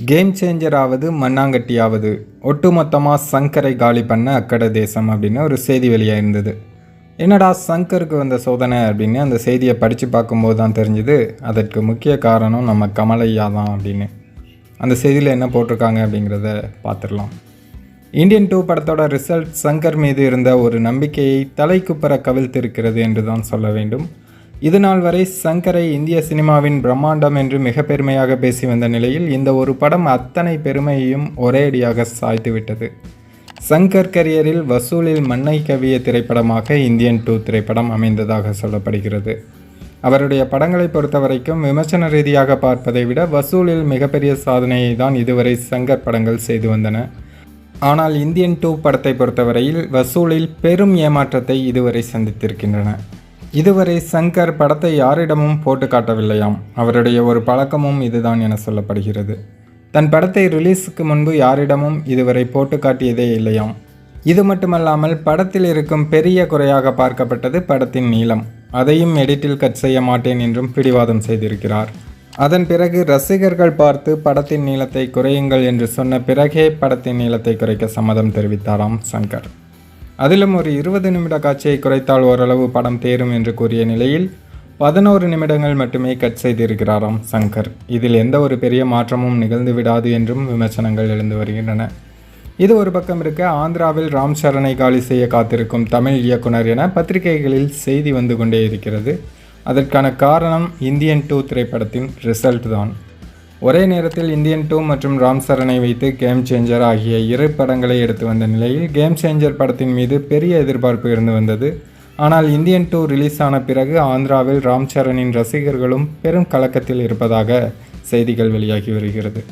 Game சேஞ்சராவது மண்ணாங்கட்டியாவது. ஒட்டுமொத்தமாக சங்கரை காலி பண்ண அக்கட தேசம் அப்படின்னு ஒரு செய்தி வெளியாக இருந்தது. என்னடா சங்கருக்கு வந்த சோதனை அப்படின்னு அந்த செய்தியை படித்து பார்க்கும்போது தான் தெரிஞ்சுது. அதற்கு முக்கிய காரணம் நம்ம கமலையா தான் அப்படின்னு. அந்த செய்தியில் என்ன போட்டிருக்காங்க அப்படிங்கிறத பார்த்துடலாம். இந்தியன் டூ படத்தோட ரிசல்ட் சங்கர் மீது இருந்த ஒரு நம்பிக்கையை தலைக்குப்பற கவிழ்த்திருக்கிறது என்று தான் சொல்ல வேண்டும். இது நாள் வரை சங்கரை இந்திய சினிமாவின் பிரம்மாண்டம் என்று மிக பெருமையாக பேசி வந்த நிலையில் இந்த ஒரு படம் அத்தனை பெருமையையும் ஒரேடியாக சாய்த்துவிட்டது சங்கர் கரியரில் வசூலில் மண்ணை கவிய திரைப்படமாக இந்தியன் டூ திரைப்படம் அமைந்ததாக சொல்லப்படுகிறது. அவருடைய படங்களை பொறுத்தவரைக்கும் விமர்சன ரீதியாக பார்ப்பதை விட வசூலில் மிகப்பெரிய சாதனையை தான் இதுவரை சங்கர் படங்கள் செய்து வந்தன. ஆனால் இந்தியன் டூ படத்தை பொறுத்தவரையில் வசூலில் பெரும் ஏமாற்றத்தை இதுவரை சந்தித்திருக்கின்றன. இதுவரை சங்கர் படத்தை யாரிடமும் போட்டு காட்டவில்லையாம். அவருடைய ஒரு பழக்கமும் இதுதான் என சொல்லப்படுகிறது. தன் படத்தை ரிலீஸுக்கு முன்பு யாரிடமும் இதுவரை போட்டு காட்டியதே இல்லையாம். இது மட்டுமல்லாமல் படத்தில் இருக்கும் பெரிய குறையாக பார்க்கப்பட்டது படத்தின் நீளம். அதையும் எடிட்டில் கட் செய்ய மாட்டேன் என்றும் பிடிவாதம் செய்திருக்கிறார். அதன் பிறகு ரசிகர்கள் பார்த்து படத்தின் நீளத்தை குறையுங்கள் என்று சொன்ன பிறகே படத்தின் நீளத்தை குறைக்க சம்மதம் தெரிவித்தாராம் சங்கர். அதிலும் ஒரு இருபது நிமிட காட்சியை குறைத்தால் ஓரளவு படம் தேரும் என்று கூறிய நிலையில் பதினோரு நிமிடங்கள் மட்டுமே கட் செய்திருக்கிறாராம் சங்கர். இதில் எந்த ஒரு பெரிய மாற்றமும் நிகழ்ந்து விடாது என்றும் விமர்சனங்கள் எழுந்து வருகின்றன. இது ஒரு பக்கம் இருக்க ஆந்திராவில் ராம் சரணை காலி செய்ய காத்திருக்கும் தமிழ் இயக்குனர் என பத்திரிகைகளில் செய்தி வந்து கொண்டே இருக்கிறது. அதற்கான காரணம் இந்தியன் டூ திரைப்படத்தின் ரிசல்ட் தான். ஒரே நேரத்தில் இந்தியன் டூ மற்றும் ராம் சரணை வைத்து கேம் சேஞ்சர் ஆகிய இரு படங்களை எடுத்து வந்த நிலையில் கேம் சேஞ்சர் படத்தின் மீது பெரிய எதிர்பார்ப்பு இருந்து வந்தது. ஆனால் இந்தியன் டூ ரிலீஸ் ஆன பிறகு ஆந்திராவில் ராம் சரணின் ரசிகர்களும் பெரும் கலக்கத்தில் இருப்பதாக செய்திகள் வெளியாகி வருகிறது.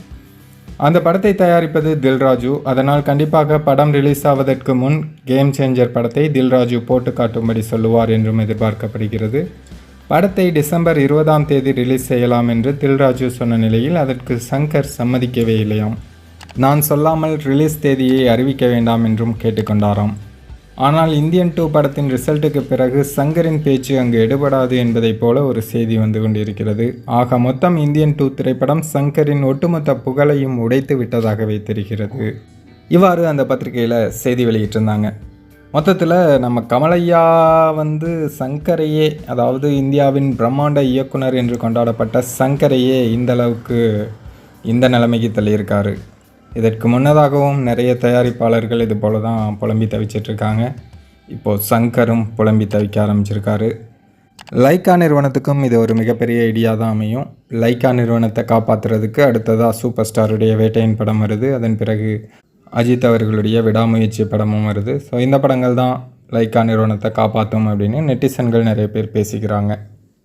அந்த படத்தை தயாரிப்பது தில்ராஜு. அதனால் கண்டிப்பாக படம் ரிலீஸ் ஆவதற்கு முன் கேம் சேஞ்சர் படத்தை தில்ராஜு போட்டு காட்டும்படி சொல்லுவார் என்றும் எதிர்பார்க்கப்படுகிறது. படத்தை டிசம்பர் இருபதாம் தேதி ரிலீஸ் செய்யலாம் என்று தில்ராஜு சொன்ன நிலையில் அதற்கு சங்கர் சம்மதிக்கவே இல்லையாம். நான் சொல்லாமல் ரிலீஸ் தேதியை அறிவிக்க வேண்டாம் என்றும் கேட்டுக்கொண்டாராம். ஆனால் இந்தியன் டூ படத்தின் ரிசல்ட்டுக்கு பிறகு சங்கரின் பேச்சு அங்கு எடுபடாது என்பதைப் போல ஒரு செய்தி வந்து கொண்டிருக்கிறது. ஆக மொத்தம் இந்தியன் டூ திரைப்படம் சங்கரின் ஒட்டுமொத்த புகழையும் உடைத்து விட்டதாகவே தெரிகிறது இவ்வாறு அந்த பத்திரிகையில் செய்தி வெளியிட்டிருந்தாங்க. மொத்தத்தில் நம்ம கமலையா வந்து சங்கரையே அதாவது இந்தியாவின் பிரம்மாண்ட இயக்குனர் என்று கொண்டாடப்பட்ட சங்கரையே இந்த அளவுக்கு இந்த நிலைமைக்கு தள்ளியிருக்காரு. இதற்கு முன்னதாகவும் நிறைய தயாரிப்பாளர்கள் இது போல தான் புலம்பி தவிச்சிட்ருக்காங்க. இப்போது சங்கரும் புலம்பி தவிக்க ஆரம்பிச்சிருக்காரு. லைக்கா நிறுவனத்துக்கும் இது ஒரு மிகப்பெரிய ஐடியா தான் அமையும். லைக்கா நிறுவனத்தை காப்பாற்றுறதுக்கு அடுத்ததாக சூப்பர் ஸ்டாருடைய வேட்டையின் படம் வருது. அதன் பிறகு அஜித் அவர்களுடைய விடாமுயற்சி படமும் வருது. ஸோ இந்த படங்கள் தான் லைக்கா நிறுவனத்தை காப்பாற்றும் அப்படின்னு நெட்டிசன்கள் நிறைய பேர் பேசிக்கிறாங்க.